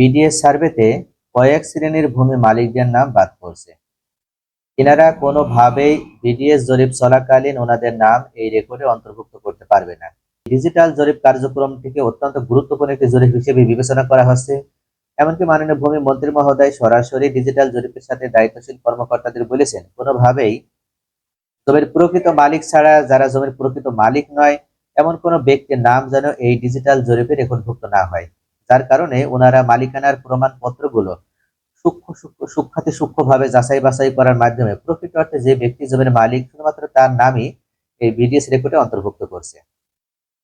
BDS সার্ভেতে কয়েক শ্রেণির ভূমি মালিকদের নাম বাদ পড়ছে। এনারা কোনোভাবেই বিডিএস জরিপ চলাকালীন ওনাদের নাম এই রেকর্ডে অন্তর্ভুক্ত করতে পারবে না। ডিজিটাল জরিপ কার্যক্রম থেকে অত্যন্ত গুরুত্বপূর্ণ একটি জরিপ হিসেবে বিবেচনা করা হচ্ছে। এমনকি মাননীয় ভূমি মন্ত্রী মহোদয় সরাসরি ডিজিটাল জরিপের সাথে দায়িত্বশীল কর্মকর্তাদের বলেছেন, কোনোভাবেই জমির প্রকৃত মালিক ছাড়া যারা জমির প্রকৃত মালিক নয়, এমন কোনো ব্যক্তির নাম যেন এই ডিজিটাল জরিপে রেকর্ডভুক্ত না হয়। যার কারণে ওনারা মালিকানার প্রমাণপত্রগুলো সূক্ষ্ম সূক্ষ্ম সূক্ষাতি সূক্ষ্মভাবে যাচাই বাছাই করার মাধ্যমে প্রকৃত অর্থে যে ব্যক্তি জমির মালিক শুধুমাত্র তার নামই এই বিডিএস রেকর্ডে অন্তর্ভুক্ত করছে।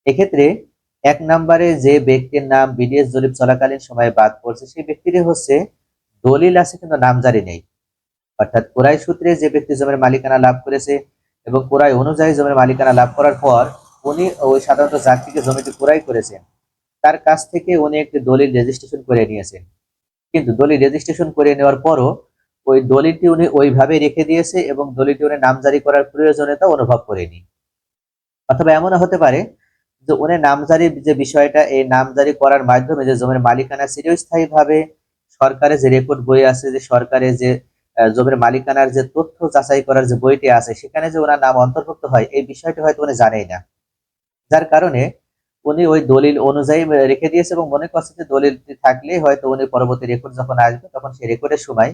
এক্ষেত্রে এক নম্বরে যে ব্যক্তির নাম বিডিএস জরিপ চলাকালীন সময়ে বাদ পড়ছে, সেই ব্যক্তিটি হচ্ছে দলিল আছে কিন্তু নামজারি নেই। অর্থাৎ কোরাই সূত্রে যে ব্যক্তি জমির মালিকানা লাভ করেছে এবং কোরাই অনুযায়ী জমির মালিকানা লাভ করার পর উনি ওই সাধারণত থেকে জমিটি ক্রয় করেছেন। তার কাছ থেকে উনি একটি দলিল রেজিস্ট্রেশন করে নিয়েছেন কিন্তু দলিল রেজিস্ট্রেশন করে নেওয়ার পরও ওই দলিলটি উনি ওইভাবে রেখে দিয়েছে এবং দলিলটি উনি নামজারি করার প্রয়োজনীয়তা অনুভব করেনি। অথবা এমনও হতে পারে যে উনি নামজারি যে বিষয়টা, এই নামজারি করার মাধ্যমে যে জমির মালিকানা চিরস্থায়ীভাবে সরকারের যে রেকর্ড বই আছে, যে সরকারের যে জমির মালিকানার যে তথ্য যাচাই করার যে বইটি আছে, সেখানে যে ওনার নাম অন্তর্ভুক্ত হয়, এই বিষয়টি হয়তো উনি জানেই না। যার কারণে উনি ওই দলিল অনুযায়ী রেখে দিয়েছে এবং মনে করছে যে দলিলটি থাকলে হয়তো উনি পরবর্তী রেকর্ড যখন আসবে, তখন সেই রেকর্ডের সময়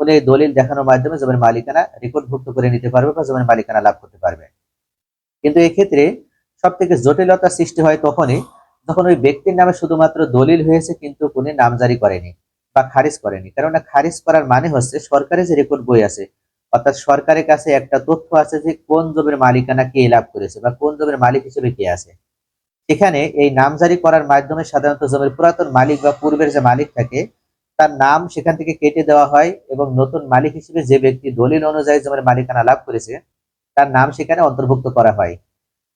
উনি এই দলিল দেখানোর মাধ্যমে জমির মালিকানা রেকর্ডভুক্ত করে নিতে পারবে বা জমির মালিকানা লাভ করতে পারবে। কিন্তু এক্ষেত্রে সব থেকে জটিলতা সৃষ্টি হয় তখনই যখন ওই ব্যক্তির নামে শুধুমাত্র দলিল হয়েছে কিন্তু উনি নামজারি করেনি বা খারিজ করেনি। কেননা খারিজ করার মানে হচ্ছে সরকারের যে রেকর্ড বই আছে, অর্থাৎ সরকারের কাছে একটা তথ্য আছে যে কোন জমির মালিকানা কে লাভ করেছে বা কোন জমির মালিক হিসেবে কে আছে। সেখানে এই নামজারি করার মাধ্যমে সাধারণত জমির পুরাতন মালিক বা পূর্বের যে মালিক থাকে, তার নাম সেখান থেকে কেটে দেওয়া হয় এবং নতুন মালিক হিসেবে যে ব্যক্তি দলিল অনুযায়ী জমির মালিকানা লাভ করেছে, তার নাম সেখানে অন্তর্ভুক্ত করা হয়।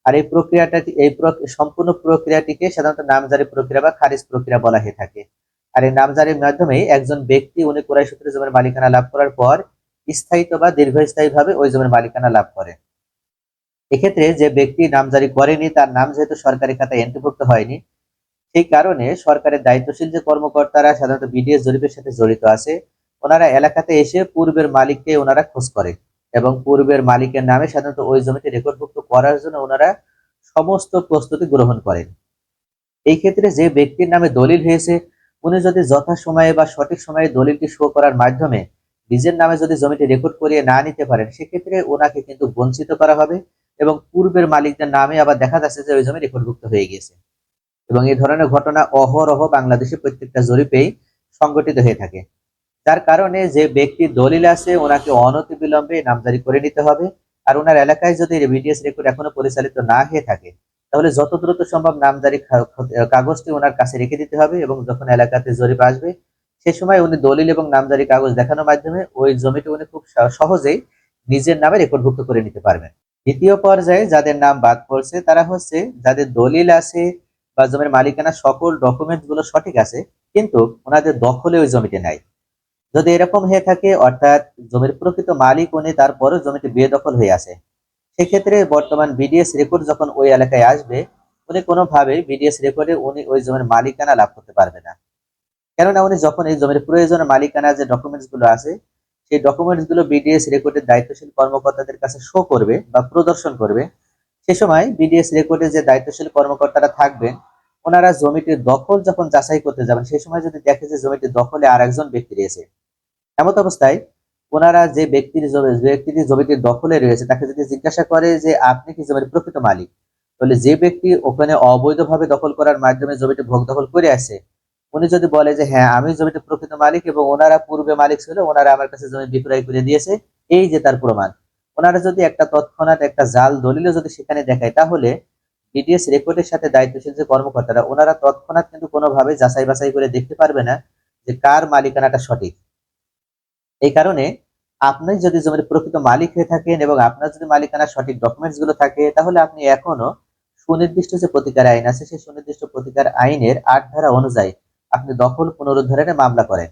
আর এই প্রক্রিয়াটা, এই সম্পূর্ণ প্রক্রিয়াটিকে সাধারণত নামজারি প্রক্রিয়া বা খারিজ প্রক্রিয়া বলা হয়ে থাকে। আর এই নামজারির মাধ্যমে একজন ব্যক্তি উনি কোরাই সূত্রে জমির মালিকানা লাভ করার পর স্থায়িত্ব বা দীর্ঘস্থায়ী ভাবে ওই জমির মালিকানা লাভ করে। এক্ষেত্রে যে ব্যক্তি নামজারি করেনি, তার নাম যেহেতু সরকারি খাতায় এন্ট্রিভুক্ত হয়নি, সেই কারণে সরকারের দায়িত্বশীল যে কর্মকর্তারা, সাধারণত বিডিএস জরিপের সাথে জড়িত আছে, ওনারা এলাকাতে এসে পূর্বের মালিককে ওনারা খোঁজ করে এবং পূর্বের মালিকের নামে সাধারণত ওই জমিটি রেকর্ডভুক্ত করার জন্য ওনারা সমস্ত প্রস্তুতি গ্রহণ করেন। এই ক্ষেত্রে যে ব্যক্তির নামে দলিল হয়েছে, উনি যদি যথাসময়ে বা সঠিক সময়ে দলিলটি শো করার মাধ্যমে নিজের নামে যদি জমিটি রেকর্ড করিয়ে না নিতে পারেন, সেক্ষেত্রে ওনাকে কিন্তু বঞ্চিত করা হবে। এবং পূর্বের মালিকদের নামে আবার দেখা যাচ্ছে যে ওই জমি রেকর্ডভুক্ত হয়ে গেছে এবং এই ধরনের ঘটনা অহরহ বাংলাদেশে প্রত্যেকটা জরিপেই সংগঠিত হয়ে থাকে। যার কারণে যে ব্যক্তি দলিল আছে, ওনাকে অনতি বিলম্বে নামজারি করে নিতে হবে। আর ওনার এলাকায় যদি বিডিএস রেকর্ড এখনও পরিচালিত না হয়ে থাকে, তাহলে যত দ্রুত সম্ভব নামজারি কাগজটি ওনার কাছে রেখে দিতে হবে এবং যখন এলাকাতে জরিপ আসবে, সে সময় উনি দলিল এবং নামজারি কাগজ দেখানোর মাধ্যমে ওই জমিটি উনি খুব সহ- সহজেই নিজের নামে রেকর্ডভুক্ত করে নিতে পারবেন। দ্বিতীয় পর্যায়ে যাদের নাম বাদ পড়ছে, তারা হচ্ছে যাদের দলিল আছে বা জমির মালিকানা সকল ডকুমেন্টগুলো সঠিক আছে, কিন্তু ওনাদের দখলে ওই জমিটি নাই। যদি এরকম হয়ে থাকে, অর্থাৎ জমির প্রকৃত মালিক উনি, তারপরও জমিটি বেদখল হয়ে আছে। সেক্ষেত্রে বর্তমান বিডিএস রেকর্ড যখন ওই এলাকায় আসবে, উনি কোনোভাবে বিডিএস রেকর্ডে উনি ওই জমির মালিকানা লাভ করতে পারবে না। কেননা উনি যখন এই জমির প্রয়োজন মালিকানা যে ডকুমেন্টসগুলো আছে সেই ডকুমেন্টসগুলো বিডিএস রেকর্ডের দায়িত্বশীল কর্মকর্তাদের কাছে শো করবে বা প্রদর্শন করবে, সে সময় বিডিএস রেকর্ডে যে দায়িত্বশীল কর্মকর্তারা থাকবেন, ওনারা জমিটির দখল যখন যাচাই করতে যাবেন সেই সময় যদি দেখে যে জমিটির দখলে আর একজন ব্যক্তি রয়েছে। এমত অবস্থায় ওনারা যে ব্যক্তির জমি, যে ব্যক্তিটি জমিটির দখলে রয়েছে, তাকে যদি জিজ্ঞাসা করে যে আপনি কি জমির প্রকৃত মালিক? তাহলে যে ব্যক্তি ওখানে অবৈধভাবে দখল করার মাধ্যমে জমিটি ভোগ দখল করে আসে উনি যদি বলে যে হ্যাঁ আমি জমিটির প্রকৃত মালিক এবং ওনারা পূর্বে মালিক ছিল, ওনারা আমার কাছে জমি বিক্রয় করে দিয়েছে, এই যে তার প্রমাণ। ওনারা যদি একটা তৎক্ষণাৎ একটা জাল দলিলও যদি সেখানে দেখায়, তাহলে বিডিএস রেকর্ডের সাথে দায়িত্বশীল যে কর্মকর্তারা, ওনারা তৎক্ষণাৎ কিন্তু কোনোভাবে যাচাই বাছাই করে দেখতে পারবে না যে কার মালিকানাটা সঠিক। এই কারণে আপনি যদি জমির প্রকৃত মালিক হয়ে থাকেন এবং আপনার যদি মালিকানা সঠিক ডকুমেন্টসগুলো থাকে, তাহলে আপনি এখনও সুনির্দিষ্ট যে প্রতিকার আইন আছে, সেই সুনির্দিষ্ট প্রতিকার আইনের আট ধারা অনুযায়ী আপনি দখল পুনরুদ্ধারের মামলা করেন।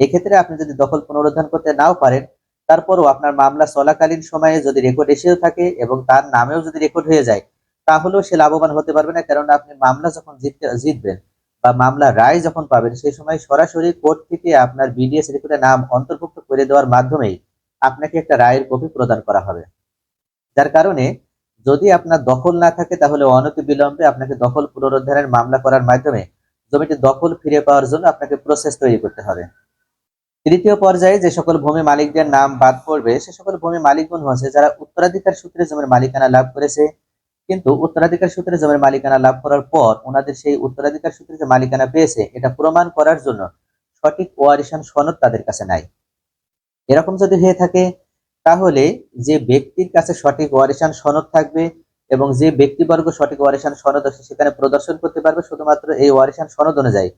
এক্ষেত্রে আপনি যদি দখল পুনরুদ্ধার করতে নাও পারেন, তারপরও আপনার মামলা চলাকালীন সময়ে যদি রেকর্ড এসেও থাকে এবং তার নামেও যদি রেকর্ড হয়ে যায়, তাহলেও সে লাভবান হতে পারবে না। কারণ আপনি মামলা যখন জিততে, জিতবেন বা মামলা রায় যখন পাবেন, সেই সময় সরাসরি কোর্ট থেকে আপনার বিডিএস রেকর্ডে নাম অন্তর্ভুক্ত করে দেওয়ার মাধ্যমেই আপনাকে একটা রায়ের কপি প্রদান করা হবে। যার কারণে যদি আপনার দখল না থাকে, তাহলে অনতি বিলম্বে আপনাকে দখল পুনরুদ্ধারের মামলা করার মাধ্যমে জমিটি দখল ফিরে পাওয়ার জন্য আপনাকে প্রসেস তৈরি করতে হবে। তৃতীয় পর্যায়ে যে সকল ভূমি মালিকদের নাম বাদ পড়বে, সে সকল ভূমি মালিকগণ হচ্ছে যারা উত্তরাধিকার সূত্রে জমির মালিকানা লাভ করেছে। কিন্তু উত্তরাধিকার সূত্রে জমির মালিকানা লাভ করার পর ওনাদের সেই উত্তরাধিকার সূত্রে যে মালিকানা পেয়েছে, এটা প্রমাণ করার জন্য সঠিক ওয়ারিশান সনদ তাদের কাছে নাই। এরকম যদি হয়ে থাকে, তাহলে যে ব্যক্তির কাছে সঠিক ওয়ারিশান সনদ থাকবে এবং যে ব্যক্তিবর্গ সঠিক ওয়ারিশান সনদ আছে, সেখানে প্রদর্শন করতে পারবে। শুধুমাত্র এই ওয়ারিশান সনদ অনুযায়ী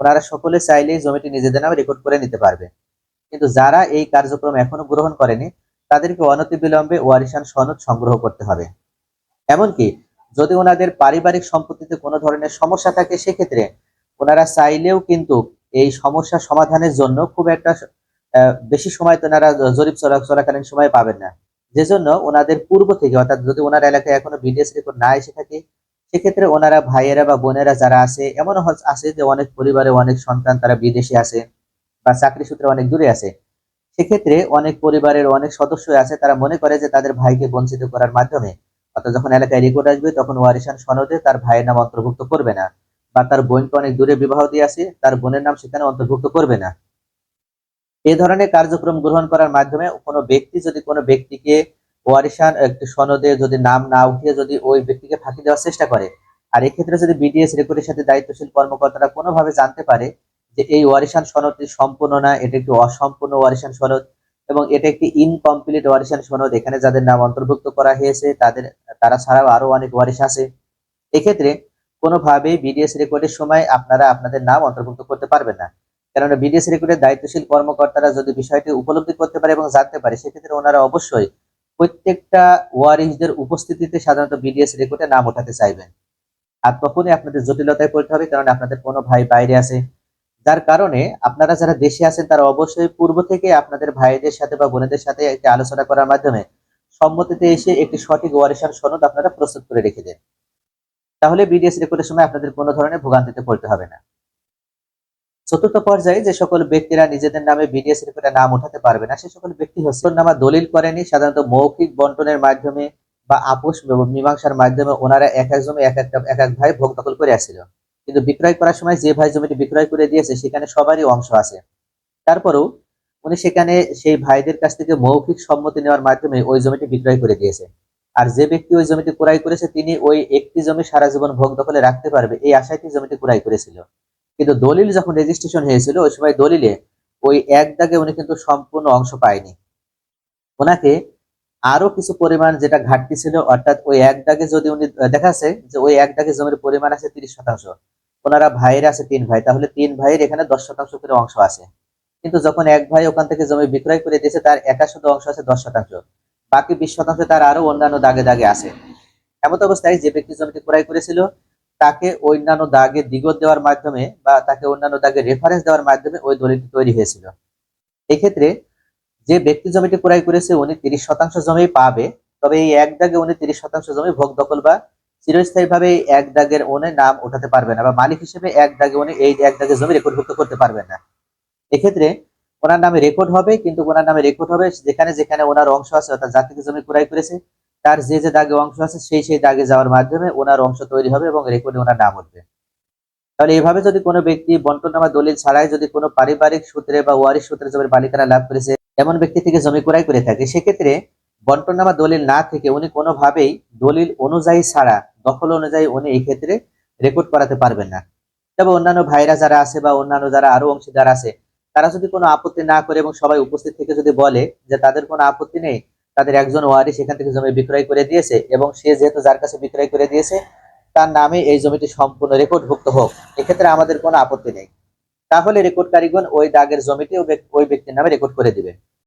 ওনারা সকলে চাইলেই জমিটি নিজেদের নামে রেকর্ড করে নিতে পারবে। কিন্তু যারা এই কার্যক্রম এখনও গ্রহণ করেনি, তাদেরকে অনতিবিলম্বে ওয়ারিশান সনদ সংগ্রহ করতে হবে। এমনকি যদি ওনাদের পারিবারিক সম্পত্তিতে কোনো ধরনের সমস্যা থাকে, সেক্ষেত্রে ওনারা চাইলেও কিন্তু এই সমস্যা সমাধানের জন্য খুব একটা বেশি সময় তো ওনারা জরিপ চলা চলাকালীন সময় পাবেন না। যে জন্য ওনাদের পূর্ব থেকে, অর্থাৎ যদি ওনার এলাকায় এখনও বিডিএস রেকর্ড না এসে থাকে, সেক্ষেত্রে ওনারা ভাইয়েরা বা বোনেরা যারা আছে এমন আছে যে অনেক পরিবারে অনেক সন্তান তারা বিদেশে আছে বা চাকরি সূত্রে অনেক দূরে আছে। সেক্ষেত্রে অনেক পরিবারের অনেক সদস্য আছে, তারা মনে করে যে তাদের ভাইকে বঞ্চিত করার মাধ্যমে। অর্থাৎ যখন এলাকায় রেকর্ড আসবে, তখন ওয়ারিশান সনদে তার ভাইয়ের নাম অন্তর্ভুক্ত করবে না বা তার বোনকে অনেক দূরে বিবাহ দিয়ে আছে, তার বোনের নাম সেখানে অন্তর্ভুক্ত করবে না। এই ধরনের কার্যক্রম গ্রহণ করার মাধ্যমে কোনো ব্যক্তি যদি কোনো ব্যক্তিকে ওয়ারিশান, একটি সনদে যদি নাম না উঠিয়ে যদি ওই ব্যক্তিকে ফাঁকি দেওয়ার চেষ্টা করে, আর এক্ষেত্রে যদি বিডিএস রেকর্ডের সাথে দায়িত্বশীল কর্মকর্তারা কোনোভাবে জানতে পারে যে এই ওয়ারিশান সনদটি সম্পূর্ণ না, এটা একটি অসম্পূর্ণ ওয়ারিশান সনদ এবং এটা একটি ইনকমপ্লিট ওয়ারিশান সনদ, এখানে যাদের নাম অন্তর্ভুক্ত করা হয়েছে, তাদের, তারা ছাড়াও আরও অনেক ওয়ারিশ আছে। এক্ষেত্রে কোনোভাবেই বিডিএস রেকর্ডের সময় আপনারা আপনাদের নাম অন্তর্ভুক্ত করতে পারবেন না। কেননা বিডিএস রেকর্ডের দায়িত্বশীল কর্মকর্তারা যদি বিষয়টি উপলব্ধি করতে পারে এবং জানতে পারে, সেক্ষেত্রে ওনারা অবশ্যই প্রত্যেকটা ওয়ারিশদের উপস্থিতিতে সাধারণত বিডিএস রেকর্ডে নাম ওঠাতে চাইবেন। আর তখনই আপনাদের জটিলতায় পড়তে হবে কারণ আপনাদের কোনো ভাই বাইরে আছে। যার কারণে আপনারা যারা দেশে আছেন, তারা অবশ্যই পূর্ব থেকে আপনাদের ভাইদের সাথে বা বোনেদের সাথে একটি আলোচনা করার মাধ্যমে সম্মতিতে এসে একটি সঠিক ওয়ারিশান সনদ আপনারা প্রস্তুত করে রেখে দেন। তাহলে বিডিএস রেকর্ডের সময় আপনাদের কোনো ধরনের ভোগান্তিতে পড়তে হবে না। চতুর্থ পর্যায়ে যে সকল ব্যক্তিরা নিজেদের নামে বিডিএস রেকর্ডে নাম উঠাতে পারবে না, সে সকল ব্যক্তি হচ্ছে নামা দলিল করেনি, সাধারণত মৌখিক বন্টনের মাধ্যমে বা আপোষ মীমাংসার মাধ্যমে ওনারা এক এক জমি, এক একটা, এক এক ভাই ভোগ দখল করে আসছিল। কিন্তু বিক্রয় করার সময় যে ভাই জমিটি বিক্রয় করে দিয়েছে, সেখানে সবারই অংশ আছে। তারপরেও উনি সেখানে সেই ভাইদের কাছ থেকে মৌখিক সম্মতি নেওয়ার মাধ্যমে ওই জমিটি বিক্রয় করে দিয়েছে। আর যে ব্যক্তি ওই জমিটি ক্রয় করেছে, তিনি ওই একটি জমি সারা জীবন ভোগ দখলে রাখতে পারবে, এই আশায় তিনি জমিটি ক্রয় করেছিল। কিন্তু দলিল যখন রেজিস্ট্রেশন হয়েছিল, ওই সময় দলিলে ওই এক দাগে উনি কিন্তু সম্পূর্ণ অংশ পায়নি। ওনাকে আরও কিছু পরিমাণ যেটা ঘাটতি ছিল, অর্থাৎ ওই এক দাগে যদি উনি দেখাচ্ছে যে ওই এক দাগে জমির পরিমাণ আছে তিরিশ শতাংশ, ওনারা ভাইয়ের আছে তিন ভাই, তাহলে তিন ভাইয়ের এখানে দশ শতাংশ করে অংশ আছে। কিন্তু যখন এক ভাই ওখান থেকে জমি বিক্রয় করে দিয়েছে, তার একা শুধু অংশ আছে দশ শতাংশ, বাকি বিশ শতাংশ তার আরও অন্যান্য দাগে দাগে আছে। এমত অবস্থায় যে ব্যক্তি জমিটি ক্রয় করেছিল তাকে অন্যান্য দাগে দিগত দেওয়ার মাধ্যমে বা তাকে অন্যান্য দাগে রেফারেন্স দেওয়ার মাধ্যমে ওই দলিলটি তৈরি হয়েছিল। এক্ষেত্রে যে ব্যক্তি জমিটি ক্রয় করেছে, উনি তিরিশ শতাংশ জমি পাবে, তবে এই এক দাগে উনি তিরিশ শতাংশ জমি ভোগ দখল বা চিরস্থায়ী ভাবে এক দাগের উনি নাম উঠাতে পারবে না বা মালিক হিসেবে এক দাগে উনি এই এক দাগে জমি রেকর্ডভুক্ত করতে পারবেন না। এক্ষেত্রে ওনার নামে রেকর্ড হবে, কিন্তু ওনার নামে রেকর্ড হবে যেখানে যেখানে ওনার অংশ আছে, অর্থাৎ থেকে জমি ক্রয় করেছে তার যে যে দাগে অংশ আছে, সেই সেই দাগে যাওয়ার মাধ্যমে ওনার অংশ তৈরি হবে এবং রেকর্ডে ওনার নাম উঠবে। তাহলে এইভাবে যদি কোনো ব্যক্তি বন্টনামা দলিল ছাড়াই যদি কোনো পারিবারিক সূত্রে বা ওয়ারিশ সূত্রে জমির মালিকানা লাভ করেছে, এমন ব্যক্তি থেকে জমি ক্রয় করে থাকে, সেক্ষেত্রে বন্টনামা দলিল না থেকে উনি কোনোভাবেই দলিল অনুযায়ী ছাড়া, দখল অনুযায়ী উনি এই ক্ষেত্রে রেকর্ড করাতে পারবেন না। তবে অন্যান্য ভাইরা যারা আছে বা অন্যান্য যারা আরও অংশীদার আছে, তারা যদি কোনো আপত্তি না করে এবং সবাই উপস্থিত থেকে যদি বলে যে তাদের কোনো আপত্তি নেই তাদের একজন ওয়ারি সেখান থেকে জমি বিক্রয় করে দিয়েছে এবং সে যেহেতু যার কাছে বিক্রয় করে দিয়েছে, তার নামে এই জমিটি সম্পূর্ণ রেকর্ডভুক্ত হোক। এক্ষেত্রে আমাদের কোনো আপত্তি নেই। তাহলে রেকর্ড কারিগণ ওই দাগের জমিটি ওই ব্যক্তির নামে রেকর্ড করে দিবে।